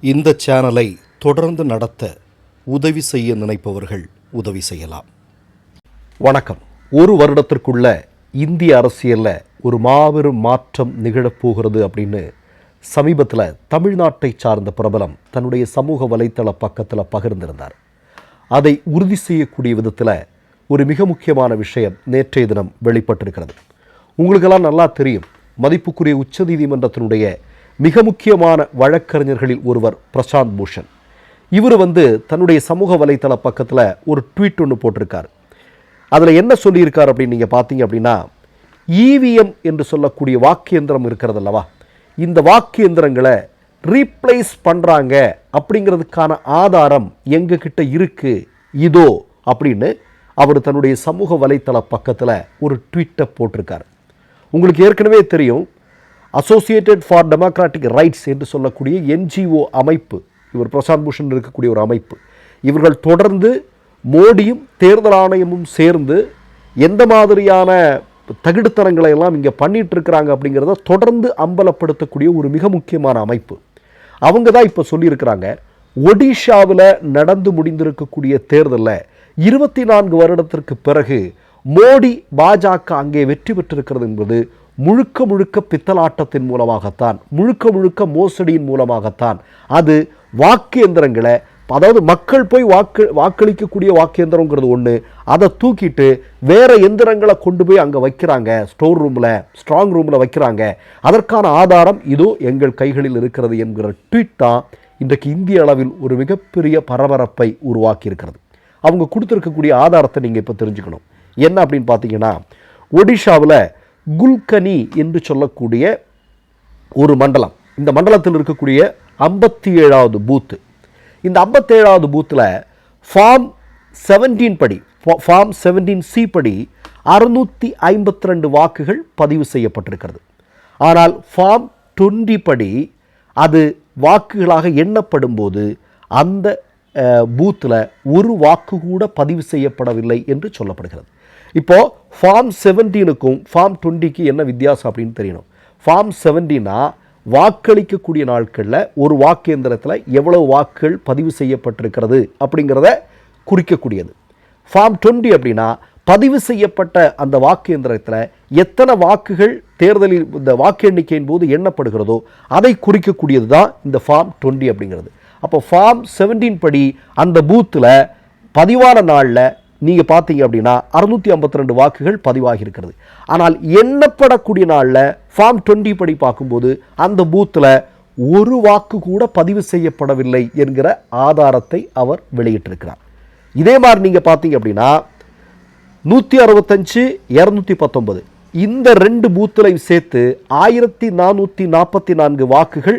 இந்த சேனலை தொடர்ந்து நடத்த உதவி செய்ய நினைப்பவர்கள் உதவி செய்யலாம். வணக்கம். ஒரு வருடத்திற்குள்ள இந்திய அரசியலில் ஒரு மாபெரும் மாற்றம் நிகழப்போகிறது அப்படின்னு சமீபத்தில் தமிழ்நாட்டை சார்ந்த பிரபலம் தன்னுடைய சமூக வலைத்தள பக்கத்தில் பகிர்ந்திருந்தார். அதை உறுதி செய்யக்கூடிய விதத்தில் ஒரு மிக முக்கியமான விஷயம் நேற்றைய தினம் வெளிப்பட்டிருக்கிறது. உங்களுக்கெல்லாம் நல்லா தெரியும் மதிப்புக்குரிய உச்சநீதிமன்றத்தினுடைய மிக முக்கியமான வழக்கறிஞர்களில் ஒருவர் பிரசாந்த் பூஷன். இவர் வந்து தன்னுடைய சமூக வலைத்தள பக்கத்தில் ஒரு ட்வீட் ஒன்று போட்டிருக்கார். அதில் என்ன சொல்லியிருக்கார் அப்படின்னு நீங்கள் பார்த்தீங்க அப்படின்னா இவிஎம் என்று சொல்லக்கூடிய வாக்கியந்திரம் இருக்கிறது அல்லவா இந்த வாக்கியந்திரங்களை ரீப்ளேஸ் பண்ணுறாங்க அப்படிங்கிறதுக்கான ஆதாரம் எங்ககிட்ட இருக்கு இதோ அப்படின்னு அவர் தன்னுடைய சமூக வலைத்தள பக்கத்தில் ஒரு ட்வீட்டை போட்டிருக்கார். உங்களுக்கு ஏற்கனவே தெரியும் அசோசியேட்டட் ஃபார் டெமோக்ராட்டிக் ரைட்ஸ் என்று சொல்லக்கூடிய என்ஜிஓ அமைப்பு. இவர் பிரசாந்த் பூஷன் இருக்கக்கூடிய ஒரு அமைப்பு. இவர்கள் தொடர்ந்து மோடியும் தேர்தல் ஆணையமும் சேர்ந்து எந்த மாதிரியான தகுடுத்தனங்களை எல்லாம் இங்கே பண்ணிகிட்டு இருக்கிறாங்க அப்படிங்கிறத தொடர்ந்து அம்பலப்படுத்தக்கூடிய ஒரு மிக முக்கியமான அமைப்பு. அவங்க தான் இப்போ சொல்லியிருக்கிறாங்க ஒடிஷாவில் நடந்து முடிந்திருக்கக்கூடிய தேர்தலில் இருபத்தி நான்கு வருடத்திற்கு பிறகு மோடி பாஜக அங்கே வெற்றி பெற்றிருக்கிறது என்பது முழுக்க முழுக்க பித்தலாட்டத்தின் மூலமாகத்தான் முழுக்க முழுக்க மோசடியின் மூலமாகத்தான். அது வாக்கு எந்திரங்களை அதாவது மக்கள் போய் வாக்கு வாக்களிக்கக்கூடிய வாக்கு எந்திரங்கிறது ஒன்று அதை தூக்கிட்டு வேற எந்திரங்களை கொண்டு போய் அங்கே வைக்கிறாங்க ஸ்டோர் ரூமில் ஸ்ட்ராங் ரூமில் வைக்கிறாங்க. அதற்கான ஆதாரம் இதோ எங்கள் கைகளில் இருக்கிறது என்கிற ட்வீட் தான் இன்றைக்கு இந்திய அளவில் ஒரு மிகப்பெரிய பரபரப்பை உருவாக்கியிருக்கிறது. அவங்க கொடுத்துருக்கக்கூடிய ஆதாரத்தை நீங்கள் இப்போ தெரிஞ்சுக்கணும். என்ன அப்படின்னு பார்த்தீங்கன்னா ஒடிஷாவில் குல்கனி என்று சொல்லக்கூடிய ஒரு மண்டலம். இந்த மண்டலத்தில் இருக்கக்கூடிய ஐம்பத்தி ஏழாவது பூத்து. இந்த ஐம்பத்தேழாவது பூத்தில் ஃபார்ம் செவன்டீன் படி ஃபார்ம் செவன்டீன் சி படி அறுநூற்றி ஐம்பத்தி ரெண்டு வாக்குகள் பதிவு செய்யப்பட்டிருக்கிறது. ஆனால் ஃபார்ம் டுவெண்ட்டி படி அது வாக்குகளாக எண்ணப்படும் போது அந்த பூத்தில் ஒரு வாக்கு கூட பதிவு செய்யப்படவில்லை என்று சொல்லப்படுகிறது. இப்போது ஃபார்ம் செவன்டீனுக்கும் ஃபார்ம் டுவெண்ட்டிக்கு என்ன வித்தியாசம் அப்படின்னு தெரியணும். ஃபார்ம் செவன்டீனா வாக்களிக்கக்கூடிய நாட்களில் ஒரு வாக்கு எந்திரத்தில் எவ்வளவு வாக்குகள் பதிவு செய்யப்பட்டிருக்கிறது அப்படிங்கிறத குறிக்கக்கூடியது. ஃபார்ம் டுவெண்ட்டி அப்படின்னா பதிவு செய்யப்பட்ட அந்த வாக்கு எந்திரத்தில் எத்தனை வாக்குகள் தேர்தலில் இந்த வாக்கு எண்ணிக்கையின் போது எண்ணப்படுகிறதோ அதை குறிக்கக்கூடியது தான் இந்த ஃபார்ம் டுவெண்ட்டி அப்படிங்கிறது. அப்போ ஃபார்ம் செவன்டீன் படி அந்த பூத்தில் பதிவான நாளில் நீங்கள் பார்த்தீங்க அப்படின்னா அறுநூற்றி ஐம்பத்தி ரெண்டு வாக்குகள் பதிவாகி இருக்கிறது ஆனால் எண்ணப்படக்கூடிய நாளில் ஃபார்ம் டுவெண்ட்டி படி பார்க்கும்போது அந்த பூத்தில் ஒரு வாக்கு கூட பதிவு செய்யப்படவில்லை என்கிற ஆதாரத்தை அவர் வெளியிட்டிருக்கிறார். இதே மாதிரி நீங்கள் பார்த்தீங்க அப்படின்னா நூற்றி அறுபத்தஞ்சு இரநூத்தி பத்தொன்பது. இந்த ரெண்டு பூத்தில் சேர்த்து ஆயிரத்தி நானூற்றி நாற்பத்தி நான்கு வாக்குகள்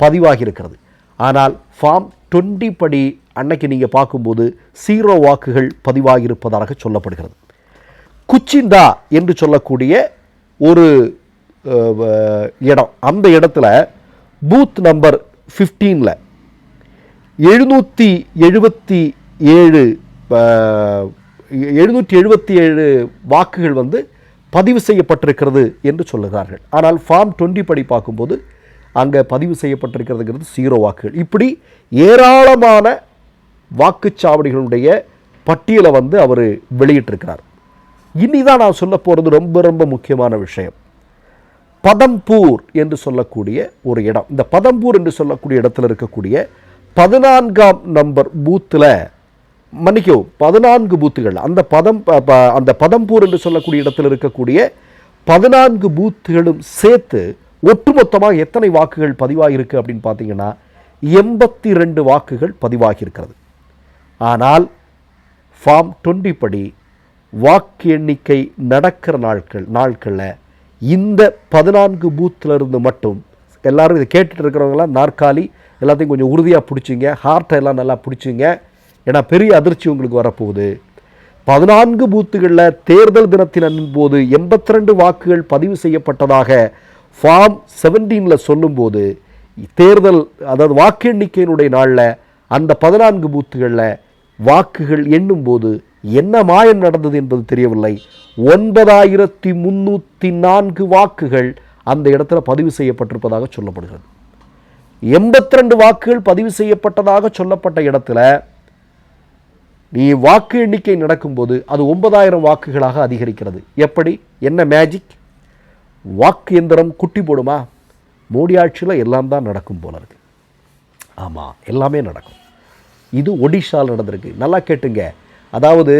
பதிவாகி இருக்கிறது ஆனால் ஃபார்ம் டுவெண்ட்டி படி அன்னைக்கு நீங்கள் பார்க்கும்போது சீரோ வாக்குகள் பதிவாகியிருப்பதாக சொல்லப்படுகிறது. குச்சிந்தா என்று சொல்லக்கூடிய ஒரு இடம். அந்த இடத்துல பூத் நம்பர் ஃபிஃப்டீனில் எழுநூற்றி எழுபத்தி ஏழு எழுநூற்றி எழுபத்தி ஏழு வாக்குகள் வந்து பதிவு செய்யப்பட்டிருக்கிறது என்று சொல்லுகிறார்கள். ஆனால் ஃபார்ம் டுவெண்ட்டி படி பார்க்கும்போது அங்கே பதிவு செய்யப்பட்டிருக்கிறதுங்கிறது சீரோ வாக்குகள். இப்படி ஏராளமான வாக்குச்சாவடிகளுடைய பட்டியலை வந்து அவர் வெளியிட்டிருக்கிறார். இனி தான் நான் சொல்ல போகிறது ரொம்ப ரொம்ப முக்கியமான விஷயம். பதம்பூர் என்று சொல்லக்கூடிய ஒரு இடம். இந்த பதம்பூர் என்று சொல்லக்கூடிய இடத்துல இருக்கக்கூடிய பதினான்காம் நம்பர் பூத்தில் மன்னிக்கவும் பதினான்கு பூத்துகள். அந்த பதம் அந்த பதம்பூர் என்று சொல்லக்கூடிய இடத்துல இருக்கக்கூடிய பதினான்கு பூத்துகளும் சேர்த்து ஒட்டுமொத்தமாக எத்தனை வாக்குகள் பதிவாகியிருக்கு அப்படின்னு பார்த்தீங்கன்னா எண்பத்தி ரெண்டு வாக்குகள் பதிவாகியிருக்கிறது. ஆனால் ஃபார்ம் டுவெண்ட்டி படி வாக்கு எண்ணிக்கை நடக்கிற நாட்கள் நாட்களில் இந்த பதினான்கு பூத்தில் இருந்து மட்டும் எல்லோரும் இதை கேட்டுட்டு இருக்கிறவங்களாம் நாற்காலி எல்லாத்தையும் கொஞ்சம் உறுதியாக பிடிச்சிங்க ஹார்ட்டை எல்லாம் நல்லா பிடிச்சிங்க. ஏன்னா பெரிய அதிர்ச்சி உங்களுக்கு வரப்போகுது. பதினான்கு பூத்துகளில் தேர்தல் தினத்தின் போது எண்பத்தி ரெண்டு வாக்குகள் பதிவு செய்யப்பட்டதாக ஃபார்ம் செவன்டீனில் சொல்லும்போது தேர்தல் அதாவது வாக்கு எண்ணிக்கையினுடைய நாளில் அந்த பதினான்கு பூத்துகளில் வாக்குகள் எண்ணும்போது என்ன மாயம் நடந்தது என்பது தெரியவில்லை. ஒன்பதாயிரத்தி முன்னூற்றி நான்கு வாக்குகள் அந்த இடத்துல பதிவு செய்யப்பட்டிருப்பதாக சொல்லப்படுகிறது. எண்பத்தி ரெண்டு வாக்குகள் பதிவு செய்யப்பட்டதாக சொல்லப்பட்ட இடத்துல நீ வாக்கு எண்ணிக்கை நடக்கும்போது அது ஒன்பதாயிரம் வாக்குகளாக அதிகரிக்கிறது. எப்படி? என்ன மேஜிக் வாக்கு எந்திரம் குட்டி போடுமா? மோடி ஆட்சியில் எல்லாம் தான் நடக்கும் போல இருக்கு. ஆமாம் எல்லாமே நடக்கும். இது ஒடிஷாவில் நடந்திருக்கு. நல்லா கேட்டுங்க. அதாவது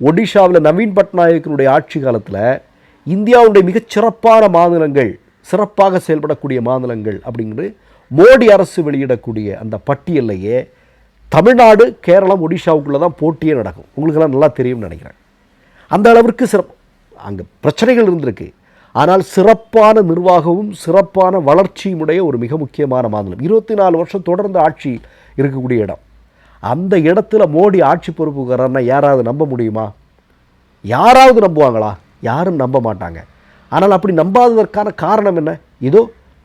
ஒடிஷாவில் நவீன் பட்நாயக்கினுடைய ஆட்சி காலத்தில் இந்தியாவுடைய மிகச் சிறப்பான மாநிலங்கள் சிறப்பாக செயல்படக்கூடிய மாநிலங்கள் அப்படிங்கிறது மோடி அரசு வெளியிடக்கூடிய அந்த பட்டியலையே தமிழ்நாடு கேரளம் ஒடிஷாவுக்குள்ளே தான் போட்டியே நடக்கும். உங்களுக்கெல்லாம் நல்லா தெரியும்னு நினைக்கிறேன். அந்த அளவிற்கு சிறப்பு அங்கே பிரச்சனைகள் இருந்திருக்கு. ஆனால் சிறப்பான நிர்வாகமும் சிறப்பான வளர்ச்சியுமுடைய ஒரு மிக முக்கியமான மாநிலம். இருபத்தி நாலு வருஷம் தொடர்ந்து ஆட்சி இருக்கக்கூடிய இடம். அந்த இடத்துல மோடி ஆட்சி பொறுப்புக்காரன்னா யாராவது நம்ப முடியுமா? யாராவது நம்புவாங்களா? யாரும் நம்ப மாட்டாங்க. ஆனால் அப்படி நம்பாததற்கான காரணம் என்ன? இதோ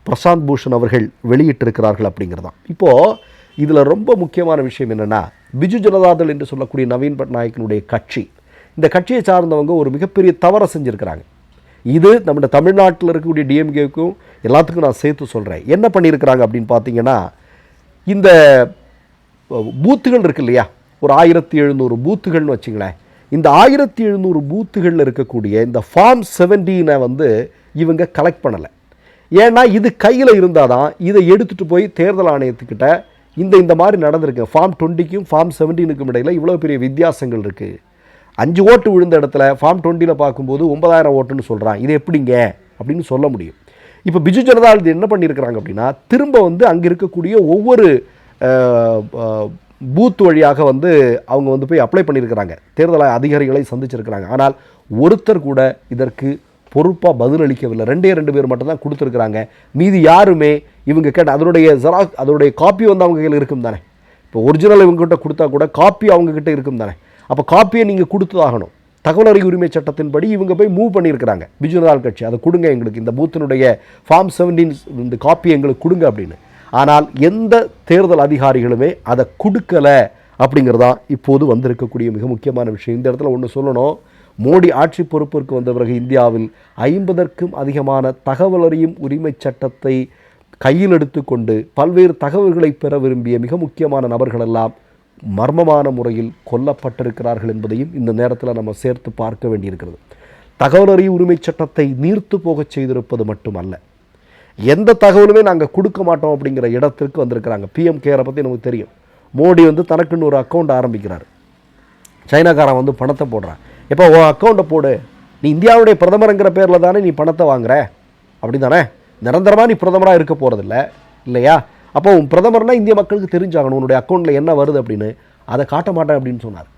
பிரசாந்த் பூஷன் அவர்கள் வெளியிட்டிருக்கிறார்கள் அப்படிங்கிறது தான் இப்போது இதில் ரொம்ப முக்கியமான விஷயம் என்னென்னா பிஜு ஜனதாதள் என்று சொல்லக்கூடிய நவீன் பட்நாயக்கினுடைய கட்சி. இந்த கட்சியை சார்ந்தவங்க ஒரு மிகப்பெரிய தவறை செஞ்சுருக்கிறாங்க. இது நம்ம தமிழ்நாட்டில் இருக்கக்கூடிய டிஎம்கேவுக்கும் எல்லாத்துக்கும் நான் சேர்த்து சொல்கிறேன் என்ன பண்ணியிருக்கிறாங்க அப்படின்னு பார்த்தீங்கன்னா இந்த பூத்துகள் இருக்கு இல்லையா ஒரு ஆயிரத்தி எழுநூறு பூத்துகள்னு வச்சுங்களேன். இந்த ஆயிரத்தி எழுநூறு பூத்துகளில் இருக்கக்கூடிய இந்த ஃபார்ம் செவன்டீனை வந்து இவங்க கலெக்ட் பண்ணலை. ஏன்னா இது கையில் இருந்தால் தான் இதை எடுத்துகிட்டு போய் தேர்தல் ஆணையத்துக்கிட்ட இந்த இந்த மாதிரி நடந்திருக்கு. ஃபார்ம் டுவெண்ட்டிக்கும் ஃபார்ம் செவன்டீனுக்கும் இடையில் இவ்வளோ பெரிய வித்தியாசங்கள் இருக்குது அஞ்சு ஓட்டு விழுந்த இடத்துல ஃபார்ம் டுவெண்ட்டியில் பார்க்கும்போது ஒன்பதாயிரம் ஓட்டுன்னு சொல்கிறான் இது எப்படிங்க? அப்படின்னு சொல்ல முடியும். இப்போ பிஜு ஜனதா என்ன பண்ணியிருக்கிறாங்க அப்படின்னா திரும்ப வந்து அங்கே இருக்கக்கூடிய ஒவ்வொரு பூத் வழியாக வந்து அவங்க வந்து போய் அப்ளை பண்ணியிருக்கிறாங்க. தேர்தல் அதிகாரிகளை சந்திச்சிருக்கிறாங்க. ஆனால் ஒருத்தர் கூட இதற்கு பொறுப்பாக பதிலளிக்கவில்லை ரெண்டே ரெண்டு பேர் மட்டும்தான் கொடுத்துருக்குறாங்க. மீதி யாருமே இவங்க கேட்ட அதனுடைய ஜெராக் அதனுடைய காப்பி வந்து அவங்க கையில் இருக்கும் தானே? இப்போ ஒரிஜினல் இவங்ககிட்ட கொடுத்தா கூட காப்பி அவங்கக்கிட்ட இருக்கும் தானே? அப்போ காப்பியை நீங்கள் கொடுத்ததாகணும் தகவல் அறிவு உரிமை சட்டத்தின்படி இவங்க போய் மூவ் பண்ணியிருக்கிறாங்க. பிஜு ஜனதாள் கட்சி அதை கொடுங்க எங்களுக்கு. இந்த பூத்தினுடைய ஃபார்ம் செவன்டீன் இந்த காப்பி எங்களுக்கு கொடுங்க அப்படின்னு. ஆனால் எந்த தேர்தல் அதிகாரிகளுமே அதை கொடுக்கலை அப்படிங்கிறதான் இப்போது வந்திருக்கக்கூடிய மிக முக்கியமான விஷயம். இந்த இடத்துல ஒன்று சொல்லணும். மோடி ஆட்சி பொறுப்பிற்கு வந்த பிறகு இந்தியாவில் ஐம்பதற்கும் அதிகமான தகவல் அறியும் உரிமை சட்டத்தை கையில் எடுத்துக்கொண்டு பல்வேறு தகவல்களை பெற விரும்பிய மிக முக்கியமான நபர்களெல்லாம் மர்மமான முறையில் கொல்லப்பட்டிருக்கிறார்கள் என்பதையும் இந்த நேரத்தில் நம்ம சேர்த்து பார்க்க வேண்டியிருக்கிறது. தகவல் அறிவு உரிமை சட்டத்தை நீர்த்து போகச் செய்திருப்பது மட்டுமல்ல. எந்த தகவலுமே நாங்கள் கொடுக்க மாட்டோம் அப்படிங்கிற இடத்திற்கு வந்திருக்கிறாங்க. பிஎம் கேரை பற்றி நமக்கு தெரியும். மோடி வந்து தனக்குன்னு ஒரு அக்கௌண்ட் ஆரம்பிக்கிறார். சைனாக்காரன் வந்து பணத்தை போடுறான். இப்போ உன் அக்கௌண்ட்டை போடு. நீ இந்தியாவுடைய பிரதமருங்கிற பேரில் தானே நீ பணத்தை வாங்குற? அப்படி தானே நிரந்தரமாக நீ பிரதமராக இருக்க போகிறதில்ல இல்லையா? அப்போ உன் பிரதமர்னால் இந்திய மக்களுக்கு தெரிஞ்சாகணும். உன்னுடைய அக்கௌண்ட்டில் என்ன வருது அப்படின்னு. அதை காட்ட மாட்டேன் அப்படின்னு சொன்னார்.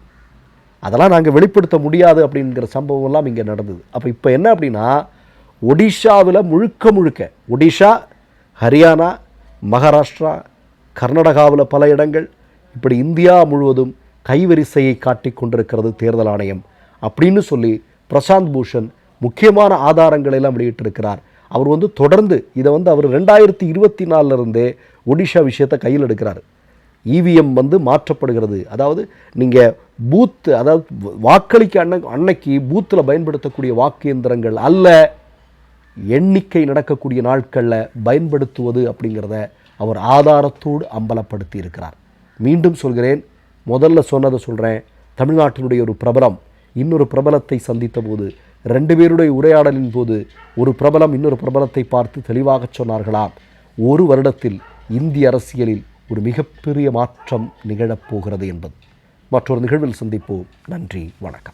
அதெல்லாம் நாங்கள் வெளிப்படுத்த முடியாது அப்படிங்கிற சம்பவம்லாம் இங்கே நடந்தது. அப்போ இப்போ என்ன அப்படின்னா ஒடிஷாவில் முழுக்க முழுக்க ஒடிஷா ஹரியானா மகாராஷ்டிரா கர்நாடகாவில் பல இடங்கள் இப்படி இந்தியா முழுவதும் கைவரிசையை காட்டிக் கொண்டிருக்கிறது தேர்தல் ஆணையம். அப்படின்னு சொல்லி பிரசாந்த் பூஷன் முக்கியமான ஆதாரங்களை எல்லாம் வெளியிட்டிருக்கிறார். அவர் வந்து தொடர்ந்து இதை வந்து அவர் ரெண்டாயிரத்தி இருபத்தி நாலுலேருந்தே ஒடிஷா விஷயத்தை கையில் எடுக்கிறார். இவிஎம் வந்து மாற்றப்படுகிறது. அதாவது நீங்கள் பூத்து அதாவது வாக்களிக்க அன்ன அன்னைக்கு பூத்தில் பயன்படுத்தக்கூடிய வாக்கு இயந்திரங்கள் அல்ல. எண்ணிக்கை நடக்கக்கூடிய நாட்களில் பயன்படுத்துவது அப்படிங்கிறத அவர் ஆதாரத்தோடு அம்பலப்படுத்தி இருக்கிறார். மீண்டும் சொல்கிறேன் முதல்ல சொன்னதை சொல்கிறேன் தமிழ்நாட்டினுடைய ஒரு பிரபலம் இன்னொரு பிரபலத்தை சந்தித்த போது ரெண்டு பேருடைய உரையாடலின் போது ஒரு பிரபலம் இன்னொரு பிரபலத்தை பார்த்து தெளிவாகச் சொன்னார்களாம் ஒரு வருடத்தில் இந்திய அரசியலில் ஒரு மிகப்பெரிய மாற்றம் நிகழப்போகிறது என்பது. மற்றொரு நிகழ்வில் சந்திப்போம். நன்றி வணக்கம்.